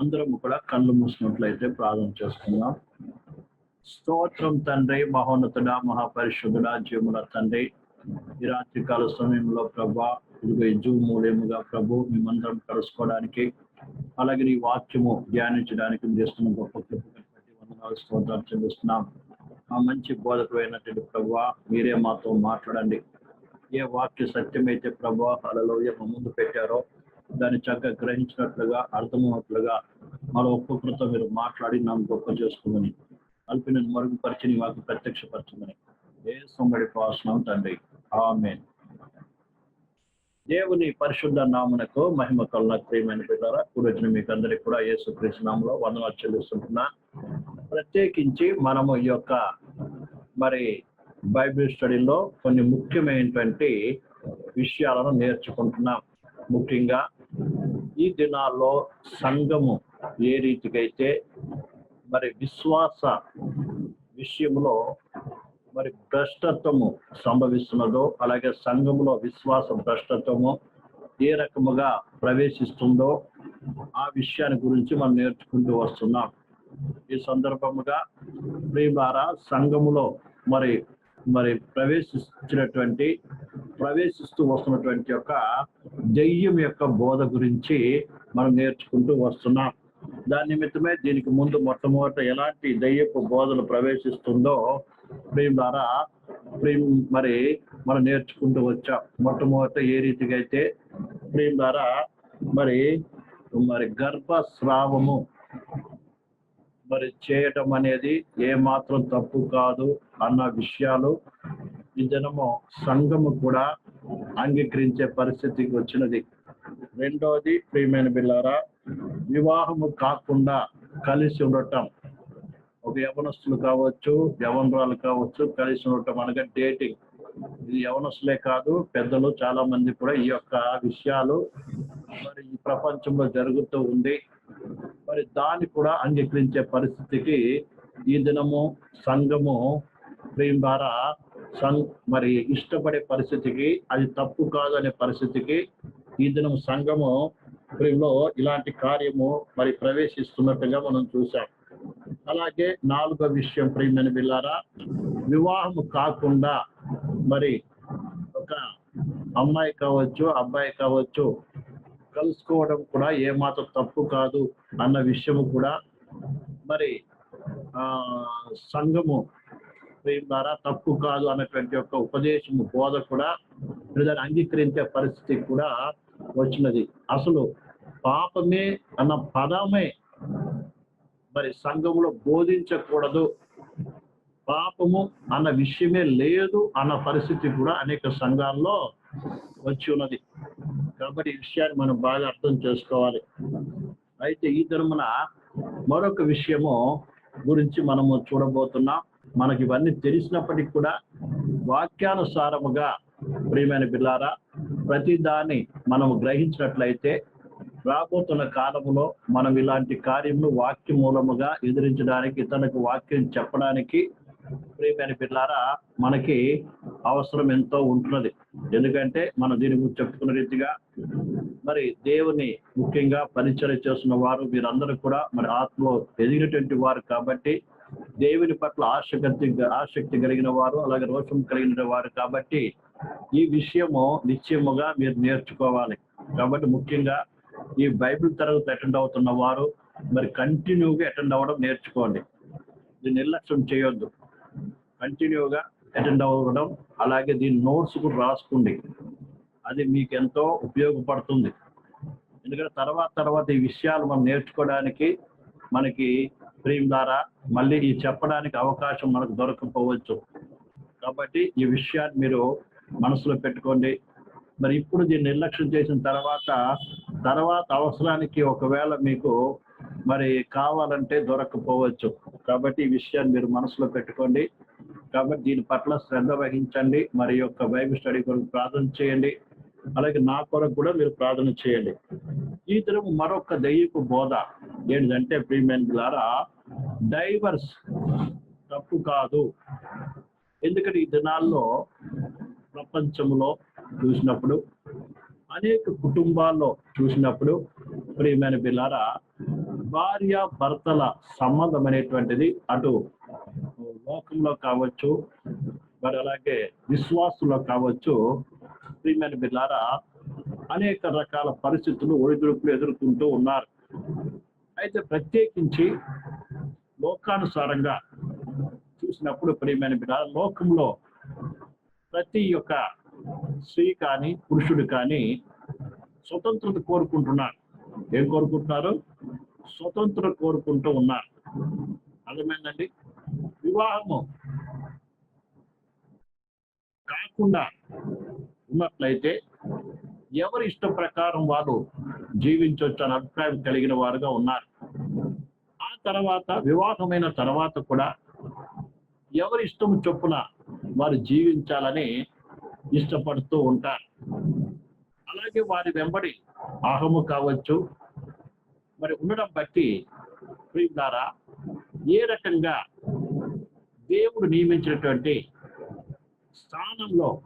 అందరం కూడా కళ్ళు మూసినట్లయితే ప్రార్థన చేసుకుందాం. స్తోత్రం తండ్రి మహోన్నతుడ మహాపరిశుద్ధుడ జీవుల తండ్రి. ఈ రాత్రి కాల సమయంలో ప్రభా ఇదిగో జూ మూల్యముగా ప్రభు మేమందరం కలుసుకోవడానికి అలాగే నీ వాక్యము ధ్యానించడానికి చేస్తున్న గొప్ప వందనాలు స్తోత్రాలు చెల్లిస్తున్నాం. ఆ మంచి బోధకు అయినటువంటి ప్రభా మీరే మాతో మాట్లాడండి. ఏ వాక్య సత్యమైతే ప్రభా అలలో మా ముందు పెట్టారో దాన్ని చక్కగా గ్రహించినట్లుగా అర్థమైనట్లుగా మరో ఒక్కొక్కరితో మీరు మాట్లాడి నన్ను గొప్ప చేసుకోమని అల్పి నేను నీ మాకు ప్రత్యక్షపరచమని. ఏ సొమ్మడి ప్రాసనం తండ్రి. ఆమె దేవుని పరిశుద్ధ నామునకు మహిమ కలన ప్రియమైన పిల్లరా కూడొచ్చిన మీకు అందరికి కూడా యేసు కృష్ణంలో వందనాలు చెల్లిస్తుంటున్నా. ప్రత్యేకించి మనము ఈ యొక్క మరి బైబిల్ స్టడీలో కొన్ని ముఖ్యమైనటువంటి విషయాలను నేర్చుకుంటున్నాం. ముఖ్యంగా ఈ దినాల్లో సంఘము ఏ రీతికైతే మరి విశ్వాస విషయంలో మరి భ్రష్టత్వము సంభవిస్తున్నదో అలాగే సంఘములో విశ్వాస భ్రష్టత్వము ఏ రకముగా ప్రవేశిస్తుందో ఆ విషయాన్ని గురించి మనం నేర్చుకుంటూ వస్తున్నాం. ఈ సందర్భముగా ప్రియులారా సంఘములో మరి మరి ప్రవేశించినటువంటి ప్రవేశిస్తూ వస్తున్నటువంటి యొక్క దెయ్యం యొక్క బోధ గురించి మనం నేర్చుకుంటూ వస్తున్నాం. దాని నిమిత్తమే దీనికి ముందు మొట్టమొదట ఎలాంటి దయ్యపు బోధలు ప్రవేశిస్తుందో ప్రేమ్ ద్వారా ప్రేమ్ మరి మనం నేర్చుకుంటూ వచ్చాం. మొట్టమొదట ఏ రీతిగా అయితే ప్రేమ్ ద్వారా మరి మరి గర్భస్రావము మరి చేయటం అనేది ఏ మాత్రం తప్పు కాదు. అన్న విషయాలు ఈ దినము సంఘము కూడా అంగీకరించే పరిస్థితికి వచ్చినది. రెండోది ప్రియమైన బిల్లారా వివాహము కాకుండా కలిసి ఉండటం. ఒక యవనస్తులు కావచ్చు యవనరాలు కావచ్చు కలిసి ఉండటం అనగా డేటింగ్. ఇది యవనస్తులే కాదు పెద్దలు చాలా మంది కూడా ఈ యొక్క విషయాలు మరి ఈ ప్రపంచంలో జరుగుతూ ఉంది. మరి దాన్ని కూడా అంగీకరించే పరిస్థితికి ఈ దినము సంఘము ప్రేమ ద్వారా సం మరి ఇష్టపడే పరిస్థితికి అది తప్పు కాదు అనే పరిస్థితికి ఈ దినం సంఘము ప్రేమలో ఇలాంటి కార్యము మరి ప్రవేశిస్తున్నట్టుగా మనం చూసాం అలాగే నాలుగో విషయం ప్రియమైన బిల్లారా వివాహము కాకుండా మరి ఒక అమ్మాయి కావచ్చు అబ్బాయి కావచ్చు కలుసుకోవడం కూడా ఏమాత్రం తప్పు కాదు అన్న విషయము కూడా మరి ఆ సంఘము ద్వారా తప్పు కాదు అన్నటువంటి యొక్క ఉపదేశము బోధ కూడా దాన్ని అంగీకరించే పరిస్థితి కూడా వచ్చినది. అసలు పాపమే అన్న పదమే మరి సంఘములో బోధించకూడదు. పాపము అన్న విషయమే లేదు అన్న పరిస్థితి కూడా అనేక సంఘాల్లో వచ్చి ఉన్నది. కాబట్టి ఈ విషయాన్ని మనం బాగా అర్థం చేసుకోవాలి. అయితే ఈ ధర్మన మరొక విషయము గురించి మనము చూడబోతున్నాం. మనకి ఇవన్నీ తెలిసినప్పటికీ కూడా వాక్యానుసారముగా ప్రియమైన బిల్లారా ప్రతిదాన్ని మనం మనము గ్రహించినట్లయితే రాబోతున్న కాలములో మనం ఇలాంటి కార్యములు వాక్య మూలముగా ఎదిరించడానికి ఇతనికి వాక్యం చెప్పడానికి ప్రియమైన పిల్లారా మనకి అవసరం ఎంతో ఉంటున్నది. ఎందుకంటే మనం దీని గురించి చెప్పుకున్న రీతిగా మరి దేవుని ముఖ్యంగా పరిచయం చేస్తున్న వారు మీరందరూ కూడా మరి ఆత్మ ఎదిగినటువంటి వారు కాబట్టి దేవుని పట్ల ఆసక్తి ఆసక్తి కలిగిన వారు అలాగే రోషం కలిగిన వారు కాబట్టి ఈ విషయము నిశ్చయముగా మీరు నేర్చుకోవాలి. కాబట్టి ముఖ్యంగా ఈ బైబిల్ తరగతి అటెండ్ అవుతున్న వారు మరి కంటిన్యూగా అటెండ్ అవ్వడం నేర్చుకోండి. ఇది నిర్లక్ష్యం చేయొద్దు. కంటిన్యూగా అటెండ్ అవ్వడం అలాగే దీని నోట్స్ కూడా రాసుకోండి. అది మీకు ఎంతో ఉపయోగపడుతుంది. ఎందుకంటే తర్వాత తర్వాత ఈ విషయాలు మనం నేర్చుకోవడానికి మనకి ప్రేమ్ ద్వారా మళ్ళీ ఈ చెప్పడానికి అవకాశం మనకు దొరకపోవచ్చు. కాబట్టి ఈ విషయాన్ని మీరు మనసులో పెట్టుకోండి. మరి ఇప్పుడు దీన్ని నిర్లక్ష్యం చేసిన తర్వాత తర్వాత అవసరానికి ఒకవేళ మీకు మరి కావాలంటే దొరకపోవచ్చు. కాబట్టి ఈ విషయాన్ని మీరు మనసులో పెట్టుకోండి. కాబట్టి దీని పట్ల శ్రద్ధ వహించండి. మరి యొక్క బైబిల్ స్టడీ కొరకు ప్రార్థన చేయండి. అలాగే నా కొరకు కూడా మీరు ప్రార్థన చేయండి. ఈ తరం మరొక దయ్యపు బోధ. ఏంటంటే ప్రీమియన్ ద్వారా డైవర్స్ తప్పు కాదు. ఎందుకంటే ఈ దినాల్లో ప్రపంచంలో చూసినప్పుడు అనేక కుటుంబాల్లో చూసినప్పుడు ప్రియమైన బిల్లారా భార్య భర్తల సంబంధం అనేటువంటిది అటు లోకంలో కావచ్చు మరి అలాగే విశ్వాసులో కావచ్చు ప్రియమైన బిల్లారా అనేక రకాల పరిస్థితులు ఒడిదుడుకులు ఎదుర్కొంటూ ఉన్నారు. అయితే ప్రత్యేకించి లోకానుసారంగా చూసినప్పుడు ప్రియమైన బిడ్డ లోకంలో ప్రతి ఒక్క స్త్రీ కానీ పురుషుడు కానీ స్వతంత్రత కోరుకుంటున్నారు. ఏం కోరుకుంటున్నారు? స్వతంత్రం కోరుకుంటూ ఉన్నారు. అర్థమైందండి? వివాహము కాకుండా ఉన్నట్లయితే ఎవరి ఇష్ట ప్రకారం వారు జీవించవచ్చు అనే అభిప్రాయం కలిగిన వారుగా ఉన్నారు. తర్వాత వివాహమైన తర్వాత కూడా ఎవరి ఇష్టం చొప్పున వారు జీవించాలని ఇష్టపడుతూ ఉంటారు. అలాగే వారి వెంబడి అహము కావచ్చు. మరి ఉండడం బట్టి ద్వారా ఏ రకంగా దేవుడు నియమించినటువంటి స్థానంలో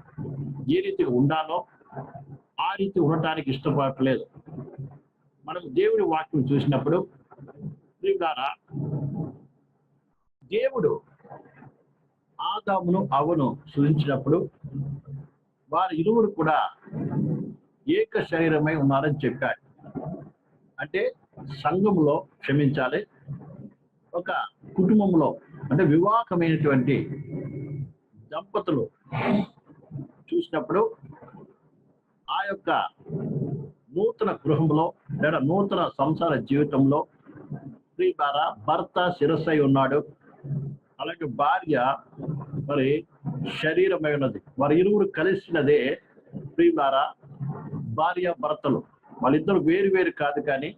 ఏ రీతిగా ఉండాలో ఆ రీతి ఉండటానికి ఇష్టపడట్లేదు. మనం దేవుడి వాక్యం చూసినప్పుడు ప్రియుడారా దేవుడు ఆదామును అవను సృజించినప్పుడు వారు ఇరువురు కూడా ఏక శరీరమై ఉన్నారని చెప్పాడు. అంటే సంఘంలో క్షమించాలి ఒక కుటుంబంలో అంటే వివాహమైనటువంటి దంపతులు చూసినప్పుడు ఆ యొక్క నూతన గృహంలో లేదా నూతన సంసార జీవితంలో స్త్రీ ద్వారా భర్త శిరస్సై ఉన్నాడు. అలాగే భార్య మరి శరీరమై ఉన్నది. వారి ఇరువురు కలిసినదే స్త్రీ ద్వారా భార్య భర్తలు. వాళ్ళిద్దరు వేరు వేరు కాదు కానీ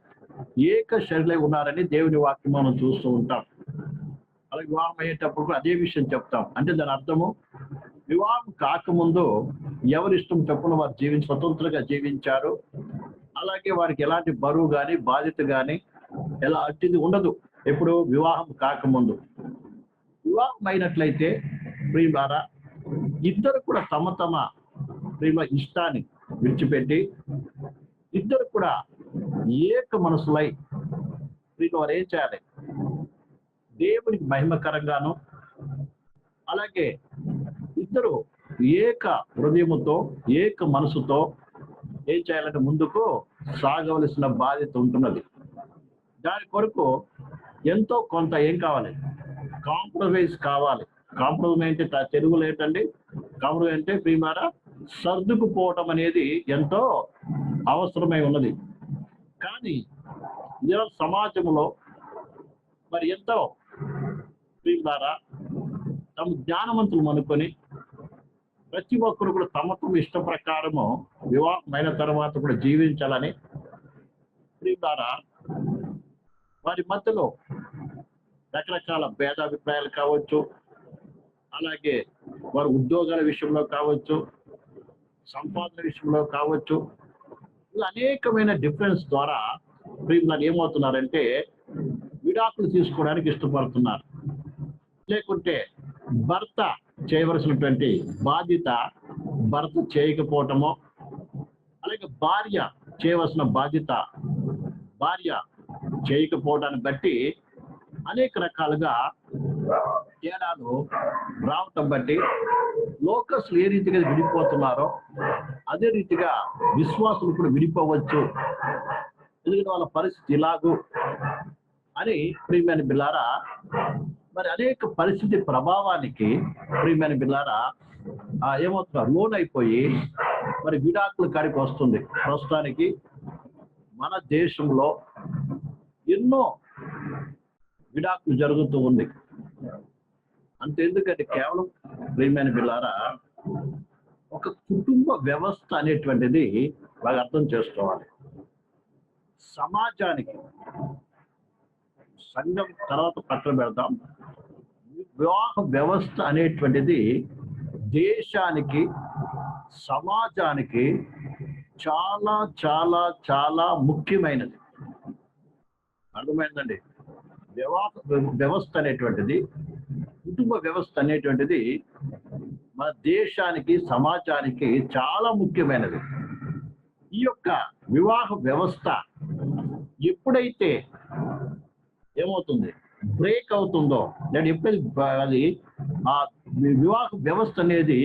ఏక శరీరమై ఉన్నారని దేవుని వాక్యం మనం చూస్తూ ఉంటాం. అలాగే వివాహం అయ్యేటప్పుడు కూడా అదే విషయం చెప్తాం. అంటే దాని అర్థము వివాహం కాకముందు ఎవరిష్టం చెప్పున వారు జీవించి స్వతంత్రంగా జీవించారు. అలాగే వారికి ఎలాంటి బరువు కానీ బాధ్యత కానీ ఎలా అట్టింది ఉండదు. ఎప్పుడు వివాహం కాకముందు. వివాహం అయినట్లయితే ప్రియులారా ఇద్దరు కూడా తమ తమ ప్రియుల ఇష్టాన్ని విడిచిపెట్టి ఇద్దరు కూడా ఏక మనసులై ప్రియులు వారు ఏం చేయాలి. దేవునికి మహిమకరంగాను అలాగే ఇద్దరు ఏక హృదయముతో ఏక మనసుతో ఏం చేయాలంటే ముందుకు సాగవలసిన బాధ్యత ఉంటున్నది. దాని కొరకు ఎంతో కొంత ఏం కావాలి? కాంప్రమైజ్ కావాలి. కాంప్రమైజ్ అంటే త- తెలుగులో ఏంటండి? కాంప్రమైజ్ అంటే ప్రియమారా సర్దుకుపోవటం అనేది ఎంతో అవసరమై ఉన్నది. కానీ ఈరోజు సమాజంలో మరి ఎంతో ప్రియులారా తమ జ్ఞానవంతులు అనుకొని ప్రతి ఒక్కరు కూడా తమ తమ ఇష్ట ప్రకారము వివాహమైన తర్వాత కూడా జీవించాలని ప్రియులారా వారి మధ్యలో రకరకాల భేదాభిప్రాయాలు కావచ్చు. అలాగే వారి ఉద్యోగాల విషయంలో కావచ్చు సంపాదన విషయంలో కావచ్చు ఇలా అనేకమైన డిఫరెన్స్ ద్వారా ప్రియులు ఏమవుతున్నారంటే విడాకులు తీసుకోవడానికి ఇష్టపడుతున్నారు. లేకుంటే భర్త చేయవలసినటువంటి బాధ్యత భర్త చేయకపోవటమో అలాగే భార్య చేయవలసిన బాధ్యత భార్య చేయకపోవడాన్ని బట్టి అనేక రకాలుగా తేడాలు రావటం బట్టి లోకస్లు ఏ రీతిగా విడిపోతున్నారో అదే రీతిగా విశ్వాసులు కూడా విడిపోవచ్చు. ఎందుకంటే వాళ్ళ పరిస్థితి ఇలాగూ అని ప్రియమైన బిల్లారా మరి అనేక పరిస్థితి ప్రభావానికి ప్రియమైన బిల్లారా ఆ, ఏమవుతున్నారు? లోన్ అయిపోయి మరి విడాకుల కాడికి వస్తుంది. ప్రస్తుతానికి మన దేశంలో ఎన్నో విడాకులు జరుగుతూ ఉంది. అంత ఎందుకంటే కేవలం ప్రియమైన బిల్లారా ఒక కుటుంబ వ్యవస్థ అనేటువంటిది బాగా అర్థం చేసుకోవాలి. సమాజానికి సంఘం తర్వాత పక్కన పెడతాం వివాహ వ్యవస్థ అనేటువంటిది దేశానికి సమాజానికి చాలా చాలా చాలా ముఖ్యమైనది. అర్థమైందండి. వివాహ వ్యవస్థ అనేటువంటిది కుటుంబ వ్యవస్థ అనేటువంటిది మన దేశానికి సమాజానికి చాలా ముఖ్యమైనది. ఈ యొక్క వివాహ వ్యవస్థ ఎప్పుడైతే ఏమవుతుంది బ్రేక్ అవుతుందో నేను ఎప్పుడైతే అది ఆ వివాహ వ్యవస్థ అనేది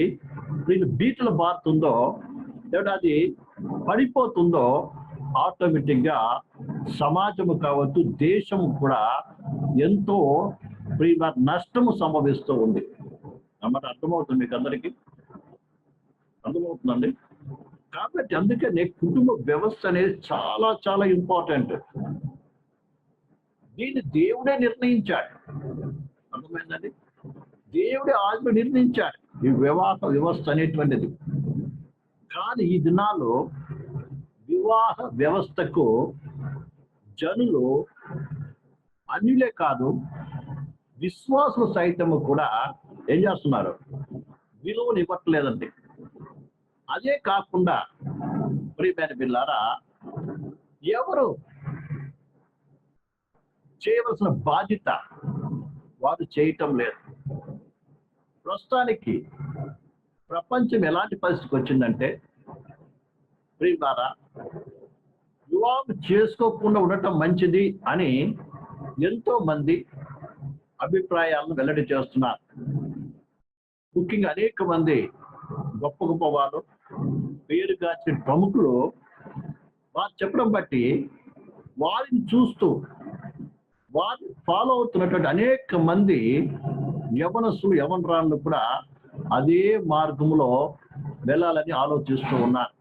వీళ్ళు బీటలు బారుతుందో లేదా అది పడిపోతుందో ఆటోమేటిక్గా సమాజము కావచ్చు దేశం కూడా ఎంతో నష్టము సంభవిస్తూ ఉంది. అన్నమాట అర్థమవుతుంది మీకు అందరికీ? అర్థమవుతుందండి? కాబట్టి అందుకనే కుటుంబ వ్యవస్థ అనేది చాలా చాలా ఇంపార్టెంట్. దీన్ని దేవుడే నిర్ణయించాడు. అర్థమైందండి? దేవుడే ఆజ్ఞ నిర్ణయించాడు. ఈ వివాహ వ్యవస్థ అనేటువంటిది. కానీ ఈ దినాల్లో వివాహ వ్యవస్థకు జనులు అన్యులే కాదు విశ్వాసులు సైతము కూడా ఏం చేస్తున్నారు? విలువలు ఇవ్వట్లేదండి. అదే కాకుండా ప్రియమైన బిల్లారా ఎవరు చేయవలసిన బాధ్యత వారు చేయటం లేదు. ప్రస్తుతానికి ప్రపంచం ఎలాంటి పరిస్థితికి వచ్చిందంటే ప్రియులారా వివాహం చేసుకోకుండా ఉండటం మంచిది అని ఎంతో మంది అభిప్రాయాలను వెల్లడి చేస్తున్నారు. ముఖ్యంగా అనేక మంది గొప్ప గొప్ప వాళ్ళు పేరుగాచిన ప్రముఖులు వారు చెప్పడం బట్టి వారిని చూస్తూ వారిని ఫాలో అవుతున్నటువంటి అనేక మంది యవనస్సులు యవనరాళ్ళు కూడా అదే మార్గంలో వెళ్ళాలని ఆలోచిస్తూ ఉన్నారు.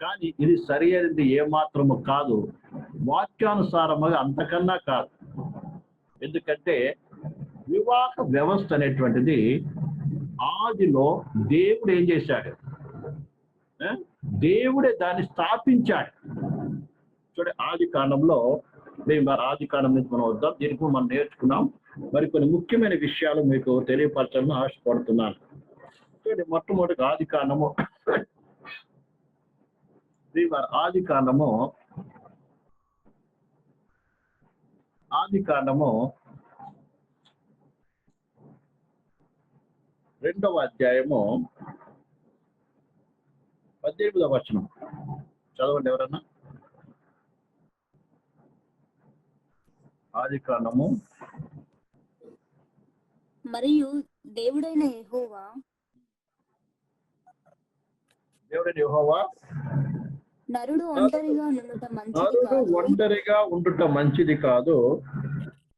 కానీ ఇది సరి అయినది ఏమాత్రము కాదు. వాక్యానుసారముగా అంతకన్నా కాదు. ఎందుకంటే వివాహ వ్యవస్థ అనేటువంటిది ఆదిలో దేవుడు ఏం చేశాడు? ఆ? దేవుడే దాన్ని స్థాపించాడు. చూడండి ఆది కాండంలో మేము మరి ఆది కాండం నుంచి మనం వద్దాం దీనికి మనం నేర్చుకున్నాం. మరి కొన్ని ముఖ్యమైన విషయాలు మీకు తెలియపరచాలని ఆశపడుతున్నాను. చూడండి మొట్టమొదటి ఆది కాండము. మరి ఆది కాండము ఆది కాండము రెండవ అధ్యాయము పద్దెనిమిదవ వచనం. చదవండి ఎవరన్నా? ఆది కాండము మరియు దేవుడైన యెహోవా దేవుడి యెహోవా నరుడు ఒంటరిగా నుండుట మంచిది నరుడు కాదు. ఒంటరిగా ఉండుట మంచిది కాదు.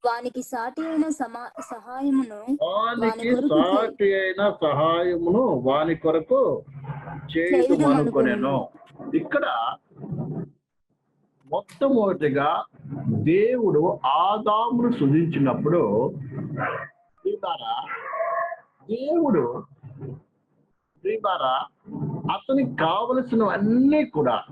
వానికి సాటి అయిన సమా సహాయమును వానికి కొరకు సాటి అయిన సహాయమును వాని కొరకు చేయడం అనుకునేను. ఇక్కడ మొట్టమొదటిగా దేవుడు ఆదామును సృజించినప్పుడు ప్రియులారా, దేవుడు ప్రియులారా, అతనికి కావలసినవన్నీ కూడా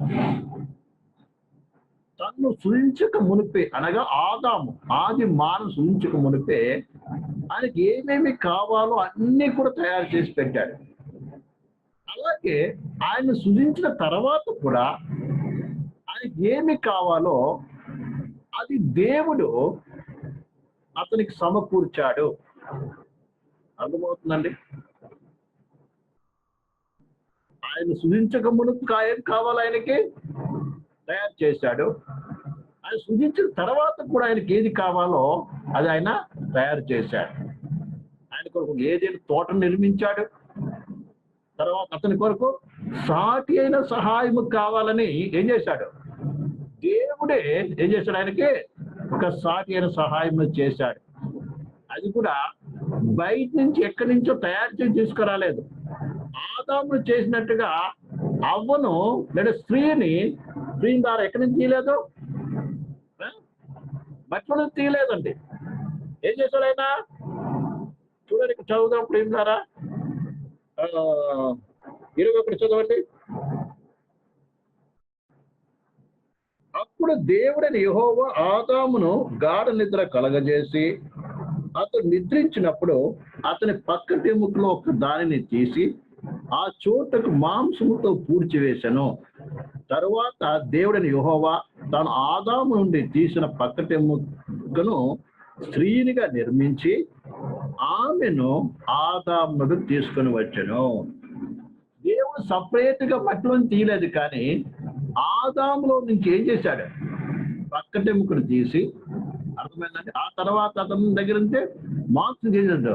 తను సృజించక మునిపే అనగా ఆదాము ఆది మాన సృజించక మునిపే ఆయనకి ఏమేమి కావాలో అన్ని కూడా తయారు చేసి పెట్టాడు. అలాగే ఆయన సృజించిన తర్వాత కూడా ఆయనకి ఏమి కావాలో అది దేవుడు అతనికి సమకూర్చాడు. అర్థమవుతుందండి? ఆయన సృజించక మునుపు కాయం కావాలి ఆయనకి తయారు చేశాడు. ఆయన సృజించిన తర్వాత కూడా ఆయనకి ఏది కావాలో అది ఆయన తయారు చేశాడు. ఆయన కొరకు ఏదైనా తోటను నిర్మించాడు. తర్వాత అతని కొరకు సాటి అయిన సహాయము కావాలని ఏం చేశాడు? దేవుడే ఏం చేశాడు ఆయనకి? ఒక సాటి అయిన సహాయం చేశాడు. అది కూడా బయట నుంచి ఎక్కడి నుంచో తయారు చేసి తీసుకురాలేదు. ఆదామును చేసినట్టుగా అవ్వను. లేదా స్త్రీని స్త్రీని ద్వారా ఎక్కడి నుంచి తీయలేదు? బట్టల నుంచి తీయలేదండి. ఏం చేశాడు ఆయన చూడండి ఇక్కడ చదువుదాం ప్రేమ ద్వారా. ఇరవై ఒకటి చదవండి. అప్పుడు దేవుడని యహోవ ఆదామును గాఢ నిద్ర కలగజేసి అతను నిద్రించినప్పుడు అతని పక్క ముక్కులో ఒక దానిని తీసి ఆ చోటకు మాంసముతో పూడ్చివేశాను తరువాత దేవుడని యుహోవా తాను ఆదాము నుండి తీసిన పక్కటెముకను స్త్రీనిగా నిర్మించి ఆమెను ఆదామును తీసుకొని వచ్చాను. దేవుడు సపరేట్గా మట్టిలోని తీయలేదు కానీ ఆదాములో నుంచి ఏం చేశాడు? పక్కటెముకను తీసి అర్థమైందంటే ఆ తర్వాత అతని దగ్గర ఉంటే మాంసం చేశాడు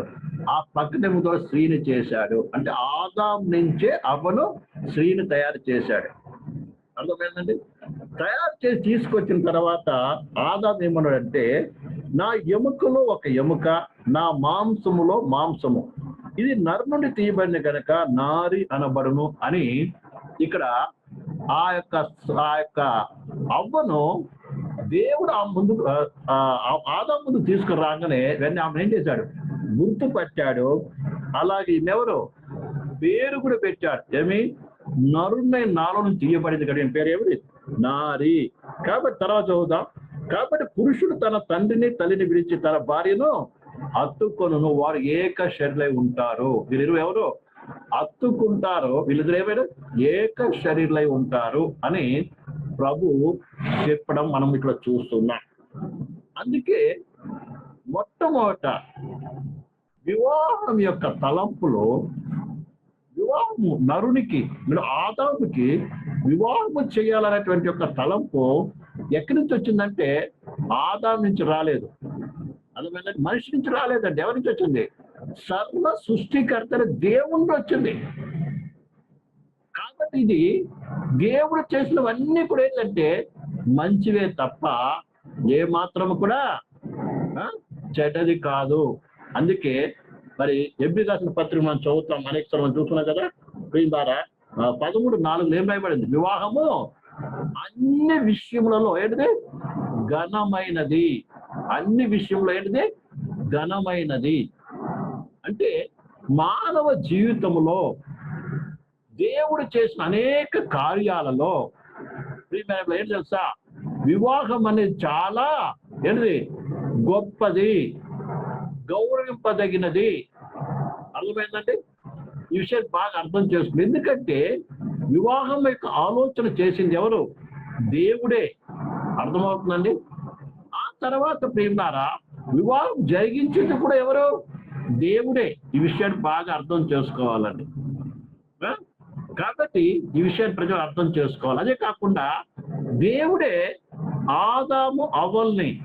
ఆ పక్కనెముతో స్త్రీని చేశాడు. అంటే ఆదాం నుంచే అవను స్త్రీని తయారు చేశాడు. అర్థమైందండి? తయారు చేసి తీసుకొచ్చిన తర్వాత ఆదాం ఏమన్నాడంటే నా ఎముకలో ఒక ఎముక నా మాంసములో మాంసము. ఇది నరు నుండి తీయబడిన కనుక నారి అనబడును అని ఇక్కడ ఆ యొక్క ఆ యొక్క అవ్వను దేవుడు ఆ ముందు ఆదా ముందు తీసుకురాగానే వెంటనే ఆమె ఏం చేశాడు? గుర్తు పట్టాడు అలాగే ఈమెవరో? పేరు కూడా పెట్టాడు. ఏమి? నరుణ్ణి నాలో నుంచి తీయబడింది కదా పేరు ఏమిటి? నారి. కాబట్టి తర్వాత చదువుదాం. కాబట్టి పురుషుడు తన తండ్రిని తల్లిని విడిచి తన భార్యను హత్తుకొను వారు ఏక శరీరై ఉంటారు. వీరిరు ఎవరు? హత్తుకుంటారు. వీళ్ళిద్దరు ఏమైనా? ఏక శరీరై ఉంటారు అని ప్రభు చెప్పడం మనం ఇక్కడ చూస్తున్నాం. అందుకే మొట్టమొదట వివాహం యొక్క తలంపులో వివాహము నరునికి మీరు ఆదాముకి వివాహము చేయాలనేటువంటి యొక్క తలంపు ఎక్కడి నుంచి వచ్చిందంటే ఆదాం నుంచి రాలేదు. అది మనిషి నుంచి రాలేదండి. ఎవరి నుంచి వచ్చింది? సర్వ సృష్టికర్తల దేవుణ్ణి వచ్చింది. కాబట్టి ఇది దేవుడు చేసినవన్నీ కూడా ఏంటంటే మంచివే తప్ప ఏ మాత్రం కూడా చెడ్డది కాదు. అందుకే మరి ఎంపీ రాసిన పత్రిక మనం చదువుతాం అనేక సార్లు మనం చూస్తున్నాం కదా దీని ద్వారా పదమూడు నాలుగు ఏం భయపడింది. వివాహము అన్ని విషయములలో ఏంటిది? ఘనమైనది. అన్ని విషయంలో ఏంటిది? ఘనమైనది. అంటే మానవ జీవితంలో దేవుడు చేసిన అనేక కార్యాలలో ఏంటి తెలుసా? వివాహం అనేది చాలా ఏంటిది? గొప్పది. గౌరవింపదగినది. అర్థమైందండి? ఈ విషయాన్ని బాగా అర్థం చేసుకుంది ఎందుకంటే వివాహం యొక్క ఆలోచన చేసింది ఎవరు? దేవుడే. అర్థమవుతుందండి? ఆ తర్వాత ప్రేమారా వివాహం జరిగించింది కూడా ఎవరు? దేవుడే. ఈ విషయాన్ని బాగా అర్థం చేసుకోవాలండి. కాబట్టి ఈ విషయాన్ని ప్రజలు అర్థం చేసుకోవాలి. అదే కాకుండా దేవుడే ఆదాము అవల్ని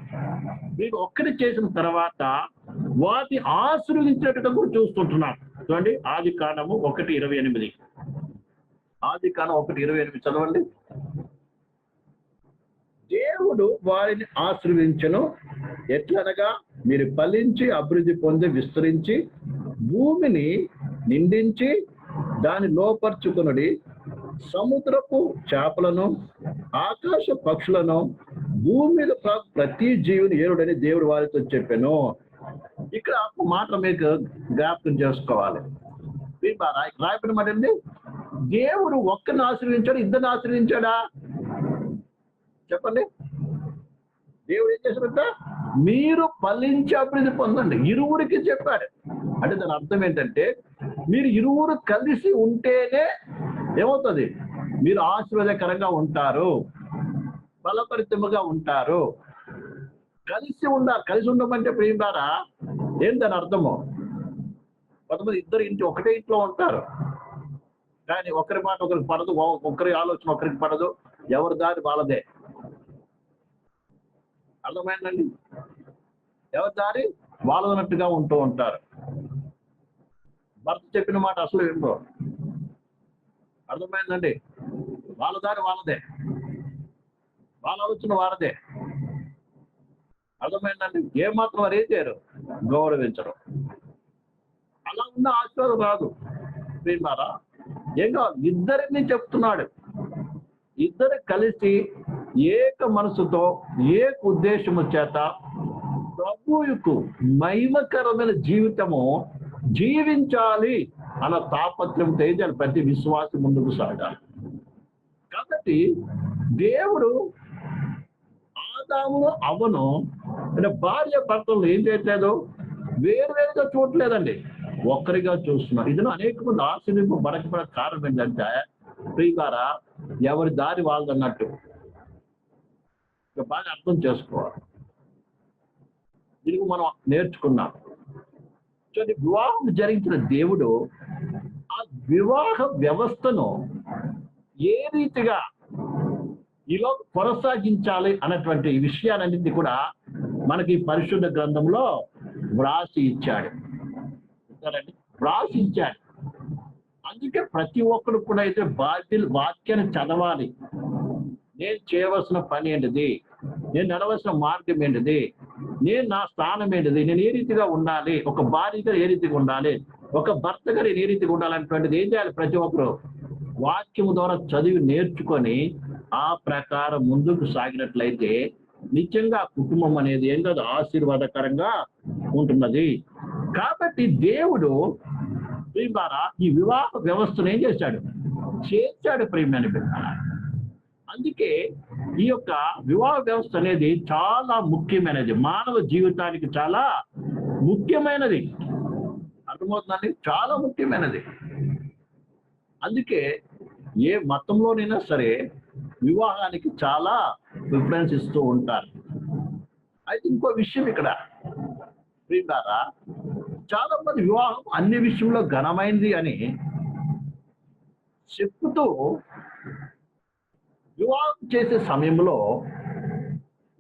మీరు ఒక్కటి చేసిన తర్వాత వాటి ఆశీర్వదించేటప్పుడు కూడా చూస్తుంటున్నాం. చూడండి ఆది కాండము ఒకటి ఇరవై ఎనిమిది. ఆది కాండం ఒకటి ఇరవై ఎనిమిది చదవండి. దేవుడు వారిని ఆశీర్వదించను. ఎట్లనగా మీరు ఫలించి అభివృద్ధి పొంది విస్తరించి భూమిని నిండించి దాని లోపరుచుకునుడి సముద్రపు చేపలను ఆకాశ పక్షులను భూమి మీద ప్రతి జీవిని ఏరుడని దేవుడు వారితో చెప్పాను. ఇక్కడ ఒక మాట మీకు జ్ఞాపకం చేసుకోవాలి. మీ రాయ- రాయబడిన మాట ఏంటి దేవుడు ఒక్కరిని ఆశ్రయించాడు ఇద్దరిని ఆశ్రయించాడా చెప్పండి. దేవుడు ఏం చేశాడంట మీరు ఫలించి అభివృద్ధి పొందండి. ఇరువురికి చెప్పాడు. అంటే దాని అర్థం ఏంటంటే మీరు ఇరువురు కలిసి ఉంటేనే ఏమవుతుంది? మీరు ఆశీర్వాదకరంగా ఉంటారు. బలపరితముగా ఉంటారు. కలిసి ఉండాలి. కలిసి ఉండమంటే ప్రియులారా ఏం దాని అర్థము? కొంతమంది ఇద్దరు ఇంటి ఒకటే ఇంట్లో ఉంటారు. కానీ ఒకరి మాట ఒకరికి పడదు ఒకరి ఆలోచన ఒకరికి పడదు ఎవరి దారి వాళ్ళదే. అర్థమైందండి? ఎవరి దారి? వాళ్ళదన్నట్టుగా ఉంటూ ఉంటారు. భర్త చెప్పిన మాట అసలు ఏంటో అర్థమైందండి? వాళ్ళ దారి వాళ్ళదే. వాళ్ళ ఆలోచన వాళ్ళదే. అర్థమైందండి? ఏమాత్రం వారు చేయరు. గౌరవించడం అలా ఉన్న ఆశీర్వాదం రాదు. ప్రియమారా ఏం ఇద్దరిని చెప్తున్నాడు. ఇద్దరు కలిసి ఏక మనసుతో ఏక ఉద్దేశము చేత ప్రభువుకు మహిమకరమైన జీవితము జీవించాలి అన్న తాపత్రం తేజాలి ప్రతి విశ్వాసం ముందుకు సాగాలి. కాబట్టి దేవుడు ఆదామును అవను అంటే భార్య భర్తలు ఏం చేయట్లేదు వేరు వేరుగా చూడలేదండి ఒక్కరిగా చూస్తున్నారు. ఇది అనేక మంది ఆశ్చర్యం బరకపడ కారణం ఏంటంటే ప్రియులారా ఎవరి దారి వాళ్ళదన్నట్టు. బాగా అర్థం చేసుకోవాలి. దీనికి మనం నేర్చుకున్నాం. చూడండి వివాహం జరిగించిన దేవుడు ఆ వివాహ వ్యవస్థను ఏ రీతిగా ఇలా కొనసాగించాలి అన్నటువంటి విషయాలన్నింటినీ కూడా మనకి పరిశుద్ధ గ్రంథంలో వ్రాసి ఇచ్చాడు. చూసారండి? వ్రాసి ఇచ్చాడు. అందుకే ప్రతి ఒక్కరు కూడా అయితే బాధ్యులు వాక్యాన్ని చదవాలి. నేను చేయవలసిన పని ఏంటిది? నేను నడవలసిన మార్గం ఏంటిది? నేను నా స్థానం ఏంటిది? నేను ఏ రీతిగా ఉండాలి? ఒక భార్యగా ఏ రీతిగా ఉండాలి? ఒక భర్తగా నేను ఏ రీతిగా ఉండాలనేటువంటిది ఏం చేయాలి ప్రతి ఒక్కరు? వాక్యం ద్వారా చదివి నేర్చుకొని ఆ ప్రకారం ముందుకు సాగినట్లయితే నిజంగా కుటుంబం అనేది ఏం కాదు ఆశీర్వాదకరంగా ఉంటున్నది. కాబట్టి దేవుడు ద్వారా ఈ వివాహ వ్యవస్థను ఏం చేశాడు? చేర్చాడు ప్రేమని బిడ్డారా. అందుకే ఈ యొక్క వివాహ వ్యవస్థ అనేది చాలా ముఖ్యమైనది. మానవ జీవితానికి చాలా ముఖ్యమైనది. అర్థమవుతుందండి? చాలా ముఖ్యమైనది. అందుకే ఏ మతంలోనైనా సరే వివాహానికి చాలా ప్రిఫరెన్స్ ఇస్తూ ఉంటారు. అయితే ఇంకో విషయం ఇక్కడ. ప్రియులారా చాలా మంది వివాహం అన్ని విషయంలో ఘనమైంది అని చెప్తూ వివాహం చేసే సమయంలో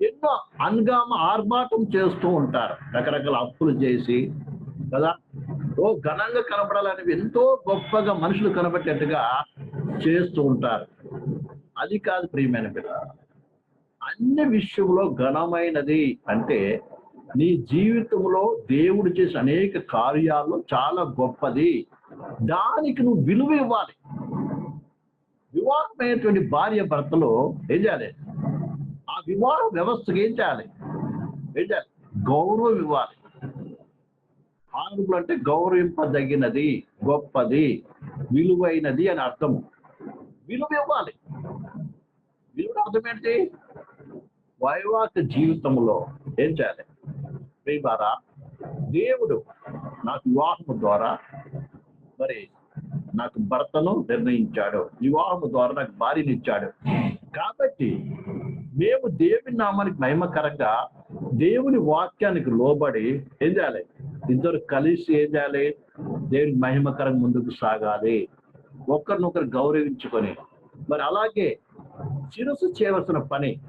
ఎన్నో అన్గామ ఆర్భాటం చేస్తూ ఉంటారు. రకరకాల అప్పులు చేసి కదా? ఓ ఘనంగా కనపడాలని ఎంతో గొప్పగా మనుషులు కనబట్టేట్టుగా చేస్తూ ఉంటారు. అది కాదు ప్రియమైన బిడ్డ అన్ని విషయంలో ఘనమైనది అంటే నీ జీవితంలో దేవుడు చేసే అనేక కార్యాల్లో చాలా గొప్పది. దానికి నువ్వు విలువ ఇవ్వాలి. వివాహమైనటువంటి భార్య భర్తలు ఏం చేయాలి? ఆ వివాహ వ్యవస్థకి ఏం చేయాలి? ఏం చేయాలి? గౌరవం ఇవ్వాలి. ఆంగ్లం అంటే గౌరవింపదగినది గొప్పది విలువైనది అని అర్థం. విలువ ఇవ్వాలి. విలువ అర్థం ఏంటి? వైవాహిక జీవితంలో ఏం చేయాలి? ప్రియులారా దేవుడు నాకు వివాహము ద్వారా మరి నాకు భర్తను నిర్ణయించాడు. వివాహము ద్వారా నాకు భార్యని ఇచ్చాడు. కాబట్టి మేము దేవుని నామానికి మహిమకరంగా దేవుని వాక్యానికి లోబడి ఏం చేయాలి? ఇద్దరు కలిసి ఏం చేయాలి? దేవుని మహిమకరంగా ముందుకు సాగాలి. ఒకరినొకరు గౌరవించుకొని మరి అలాగే శిరస్సు చేయవలసిన పని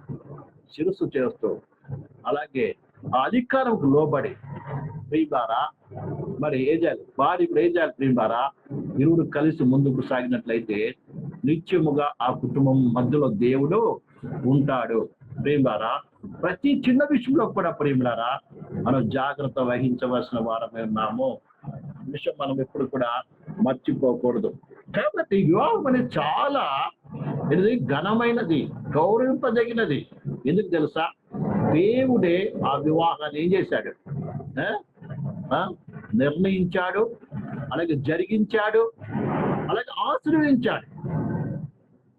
శిరస్సు చేస్తూ అలాగే ఆ అధికారంకు లోబడి ప్రియులారా మరి ఏ చేయాలి? వారి ఇప్పుడు ఏం చేయాలి ప్రియులారా ఇరువురు కలిసి ముందుకు సాగినట్లయితే నిత్యముగా ఆ కుటుంబం మధ్యలో దేవుడు ఉంటాడు. ప్రేమారా ప్రతి చిన్న విషయంలో కూడా ప్రేమలారా మనం జాగ్రత్త వహించవలసిన వారమే ఉన్నాము. విషయం మనం ఎప్పుడు కూడా మర్చిపోకూడదు. కాబట్టి వివాహం అనేది చాలా ఇది ఘనమైనది గౌరవింపదగినది. ఎందుకు తెలుసా? దేవుడే ఆ వివాహాన్ని ఏం చేశాడు? ఆ? నిర్ణయించాడు అలాగే జరిగించాడు అలాగే ఆశీర్వదించాడు.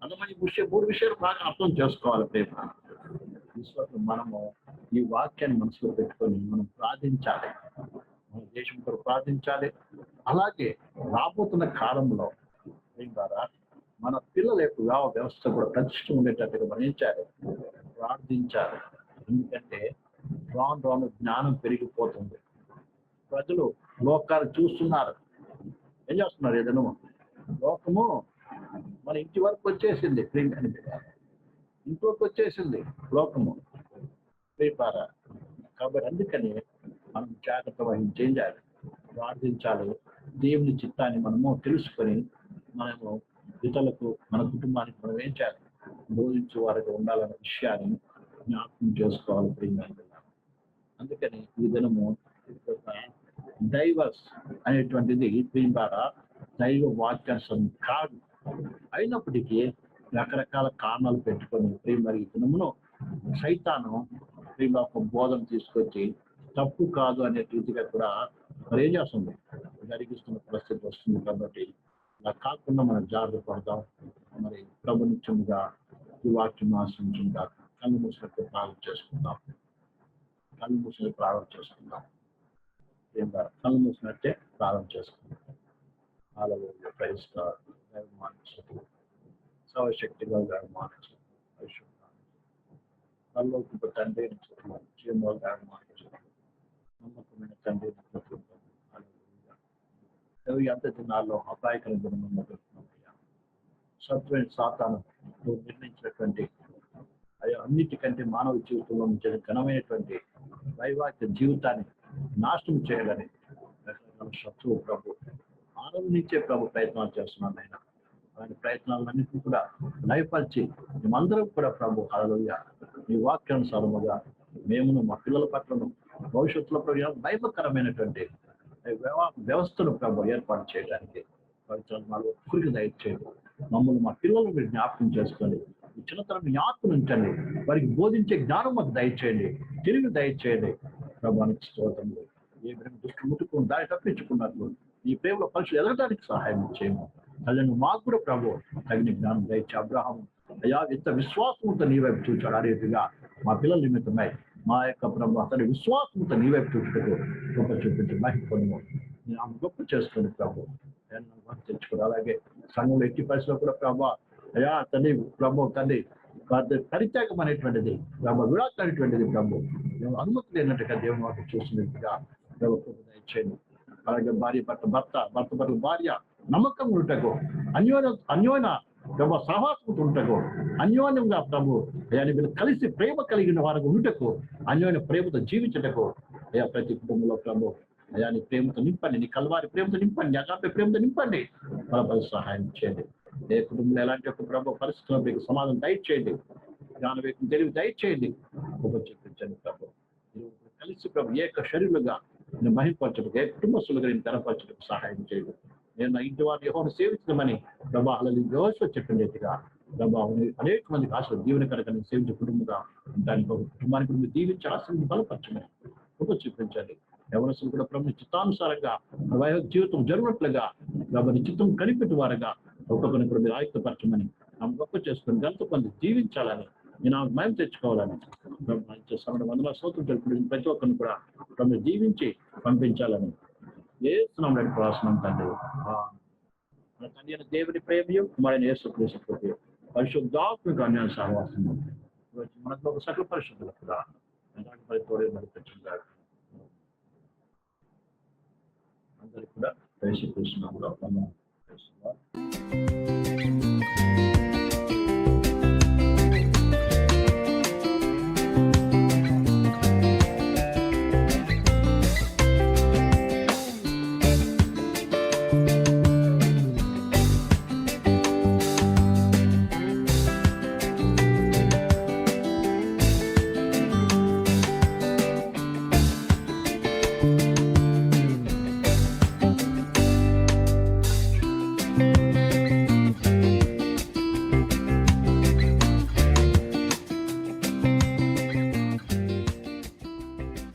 అందుమని విషయం మూడు విషయాలు బాగా అర్థం చేసుకోవాలి ప్రేమ. విశ్వాసం మనము ఈ వాక్యాన్ని మనసులో పెట్టుకొని మనం ప్రార్థించాలి. మన దేశం కొరకు ప్రార్థించాలి. అలాగే రాబోతున్న కాలంలో ఏం ద్వారా మన పిల్లల యొక్క వివాహ వ్యవస్థ కూడా ప్రతిష్ట ఉండేటట్టుగా మరణించారు ప్రార్థించారు. ఎందుకంటే రాను రాను జ్ఞానం పెరిగిపోతుంది. ప్రజలు లోకాలు చూస్తున్నారు. ఏం చేస్తున్నారు ఏదైనా లోకము మన ఇంటి వరకు వచ్చేసింది. ప్రింకని ఇంట్లోకి వచ్చేసింది లోకము. ప్రీపార కాబట్టి అందుకని మనం జాగ్రత్త వహించి చేయాలి? ప్రార్థించాలి. దేవుని చిత్తాన్ని మనము తెలుసుకొని మనము ఇతరులకు మన కుటుంబానికి మనం ఏం చేయాలి బోధించే వారికి ఉండాలనే విషయాన్ని జ్ఞాపకం చేసుకోవాలి ప్రియమైన అందుకని ఈ దినము డైవర్స్ అనేటువంటిది ప్రియం ద్వారా దైవ వాక్యాసం కాదు. అయినప్పటికీ రకరకాల కారణాలు పెట్టుకొని ప్రియమరి ఈ దినమును సైతాను ప్రియమ ఒక బోధన తీసుకొచ్చి తప్పు కాదు అనే రీతిగా కూడా మరి ఉంది. జరిగిస్తున్న పరిస్థితి వస్తుంది కాబట్టి అలా కాకుండా మనం జాగ్రత్త పడదాం మరి ప్రభు నిత్యముగా ఈ వాక్యం ఆశ్రయించుగా కళ్ళు మూసినట్టు ప్రార్థన చేసుకుందాం కళ్ళు మూసినట్టు ప్రార్థన చేసుకుందాం ఏం కాదు కళ్ళు మూసినట్టే ప్రార్థన చేసుకుందాం Hallelujah. Praise God. సవశక్తిగా గారు కళ్ళు పరలోకి తండ్రి జీవో గారు మార్చు నమ్మకమైన తండ్రి ఎంత దినాల్లో అపాయకర దినం మొదలుతున్నామయ్యా సత్వైన సాతాను. నువ్వు నిర్ణయించినటువంటి అయ్యా అన్నిటికంటే మానవ జీవితంలో నుంచి ఘనమైనటువంటి వైవాహిక జీవితాన్ని నాశనం చేయాలని రకరకాల శత్రువు ప్రభు. ఆనందించే ప్రభు ప్రయత్నాలు చేస్తున్నాను ఆయన ఆయన ప్రయత్నాలన్నింటినీ కూడా నయపరిచి మేమందరం కూడా ప్రభు హలలుగా ఈ వాక్యానుసారముగా మేమును మా పిల్లల పట్లను భవిష్యత్తులో ప్రభు దైవకరమైనటువంటి వ్యవస్థను ప్రభు ఏర్పాటు చేయడానికి పరిచయం మాకు ఒక్కరికి దయచేయండి మమ్మల్ని మా పిల్లలను మీరు జ్ఞాపకం చేసుకోండి. చిన్నతనం జ్ఞాపకం ఉంచండి. వారికి బోధించే జ్ఞానం మాకు దయచేయండి. తిరిగి దయచేయండి. ప్రభానికి స్తోత్రములు. ఏ ప్రేమ దృష్టి ముట్టుకుని దాన్ని తప్పించుకున్నట్లు ఈ ప్రేమలో పరుషులు ఎదగడానికి సహాయం చేయము. తల్లిని మాకు కూడా ప్రభు తగిన జ్ఞానం దయచే అబ్రహం అయ్యా ఎంత విశ్వాసంతో నీ వైపు చూచాడు. ఆ రీతిగా మా పిల్లల నిమిత్తమై మా యొక్క ప్రభు అతని విశ్వాసంతో నీవే చూపుటకు గొప్ప చూపించి మహిపొందము నేను ఆమె గొప్ప చేసుకుని ప్రభు. నేను తెచ్చుకోరు. అలాగే సంఘంలో ఎట్టి పరిస్థితుల్లో కూడా ప్రభు అయ్యా తండ్రి ప్రభు తండ్రి పరిత్యాగం అనేటువంటిది ప్రభు విడాక్ అనేటువంటిది ప్రభు. మేము అనుమతి లేనట్టుగా దేవుని వాటిని చూసినట్టుగా ప్రభు దయచేయండి. అలాగే భార్య భర్త భర్త భర్త భర్త భార్య నమ్మకం ఉంటకు అన్యోన అన్యోన ప్రభు సహవాసంతో ఉంటకు. అన్యోన్యంగా ప్రభు అయ్యా మీరు కలిసి ప్రేమ కలిగిన వారికి ఉంటకు అన్యోన్య ప్రేమతో జీవించటకు. అయ్యా ప్రతి కుటుంబంలో ప్రభు అయ్యా నీ ప్రేమతో నింపండి నీ కలవారి ప్రేమతో నింపండి అగాపే ప్రేమతో నింపండి. ప్రభు సహాయం చేయండి. ఏ కుటుంబంలో ఎలాంటి ఒక ప్రభు పరిస్థితుల్లో మీకు సమాధానం దయచేయండి. జ్ఞాన వ్యక్తిని తెలివి దయచేయండి. గొప్ప ప్రభు. కలిసి ప్రభు ఏక శరీరులుగా నేను ఏ కుటుంబస్తులుగా నేను తెరపరచడం సహాయం చేయండి. నేను నా ఇంటి వారి యెహోవాను సేవించమని ప్రభావాలు యోశ చెప్పినట్టుగా ప్రభా అనేక మందికి ఆశ దీవెనకరగా నేను సేవించే కుటుంబంగా దానికి ఒక కుటుంబానికి కూడా మీరు దీవించి ఆశని బలపరచమని గొప్ప చూపించండి. ఎవరసలు కూడా ప్రభు చిత్తానుసారంగా జీవితం జరిగినట్లుగా ప్రభు చిత్తం కనిపెట్టి వారుగా ఒక్కొక్కరిని కూడా మీరు ఆయుక్తపరచమని ఆమె గొప్ప చేసుకుని గంత కొంత జీవించాలని నేను ఆమె మయం తెచ్చుకోవాలని ప్రభు వందల సోత్రం తెలుపుడు ప్రతి ఒక్కరిని కూడా ప్రభు జీవించి పంపించాలని ఏసునాం స్నామం ప్రాసనం తండ్రి మన తండ్రి అయిన దేవుని ప్రేమయం కుమారైన యేసు క్రీస్తు పరిశుద్ధాత్మక అన్యాయ సహవాసం మనకు ఒక సకల పరిశుద్ధులు కూడా మరి తోడే మరి అందరికి కూడా యేసు కృష్ణంలో